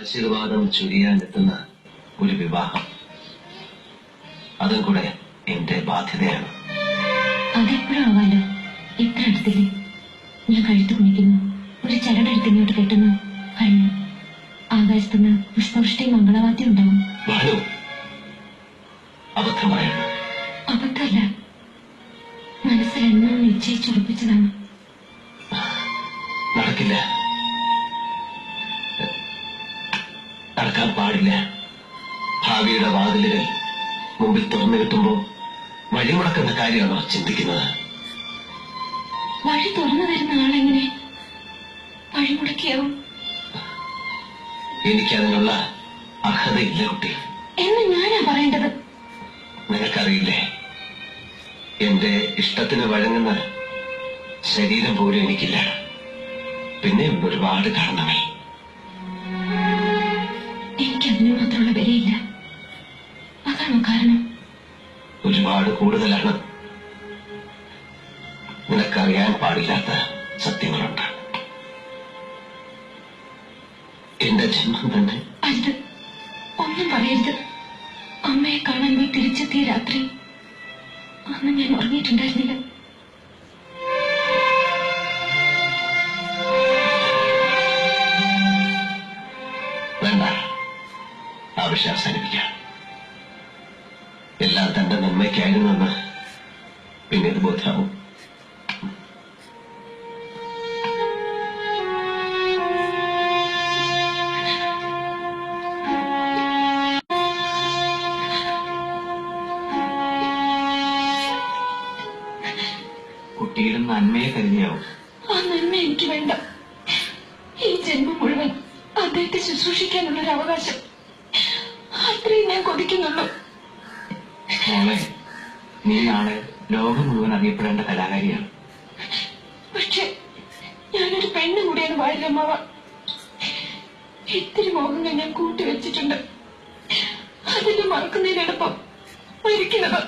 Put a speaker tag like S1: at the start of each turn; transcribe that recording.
S1: ആശീർവാദം ചൊരിയാനെത്തുന്ന ഒരു വിവാഹം. അതും കൂടെ എന്റെ ബാധ്യതയാണ്.
S2: അതെപ്പോഴും ആവാലോ ഇത്ര അടുത്തില്ലേ? ഞാൻ കഴുത്ത് കുണിക്കുന്നു. ഒരു ചരടെടുത്ത് ഇങ്ങോട്ട് കെട്ടുന്നു. കഴിഞ്ഞു. ആകാശത്തുനിന്ന് പുഷ്പവൃഷ്ടി മംഗളവാദ്യം ഉണ്ടാവും. അബദ്ധമല്ല. മനസ്സിൽ എന്നും നിശ്ചയിച്ചുറപ്പിച്ചതാണ്.
S1: നടക്കില്ല. നടക്കാൻ പാടില്ല. ഭാവിയുടെ വാതിലുകൾ മുമ്പിൽ തുറന്നു മുടക്കുന്ന വഴിമുടക്കുന്ന കാര്യമാണോ ചിന്തിക്കുന്നത്.
S2: വഴി തുറന്നു തരുന്ന ആളെങ്ങനെ? വഴിമുടക്കിയാവും
S1: എനിക്കതിനുള്ള അർഹതയില്ല കുട്ടി.
S2: എന്ന് ഞാനാ പറയേണ്ടത്?
S1: നിനക്കറിയില്ലേ? എന്റെ ഇഷ്ടത്തിന് വഴങ്ങുന്ന ശരീരം പോലും എനിക്കില്ല. പിന്നെ ഒരുപാട് കാരണങ്ങൾ. കൂടുതലാണ്. നിനക്കറിയാൻ പാടില്ലാത്ത സത്യങ്ങളുണ്ട്. എന്റെ ജന്മം തന്നെ
S2: അരുത്. ഒന്നും പറയരുത്. അമ്മയെ കാണാൻ നീ തിരിച്ചെത്തിയ രാത്രി അന്ന് ഞാൻ ഉറങ്ങിയിട്ടുണ്ടായിരുന്നില്ല.
S1: വേണ്ട. ആവശ്യം അവസാനിപ്പിക്കാം. തന്റെ നന്മയ്ക്കായിരുന്നെന്ന് പിന്നീട് ബോധ്യാവും. കുട്ടിയുടെ നന്മയെ കരുതിയാവും
S2: ആ നന്മ എനിക്ക് വേണ്ട. ഈ ജന്മം മുഴുവൻ അദ്ദേഹത്തെ ശുശ്രൂഷിക്കാനുള്ള ഒരു അവകാശം. അത്രയും ഞാൻ കൊതിക്കുന്നുള്ളൂ.
S1: മോളെ നീ നാളെ ലോകം മുഴുവൻ അറിയപ്പെടേണ്ട കലാകാരിയാണ്.
S2: പക്ഷെ ഞാനൊരു പെണ്ണ് കൂടിയാണ് വാര്യമ്മാവ ഇത്തിരി മോഹങ്ങൾ ഞാൻ കൂട്ടിവെച്ചിട്ടുണ്ട്. അതിന്റെ മറക്കുന്നതിനോടൊപ്പം മരിക്കുന്നതാ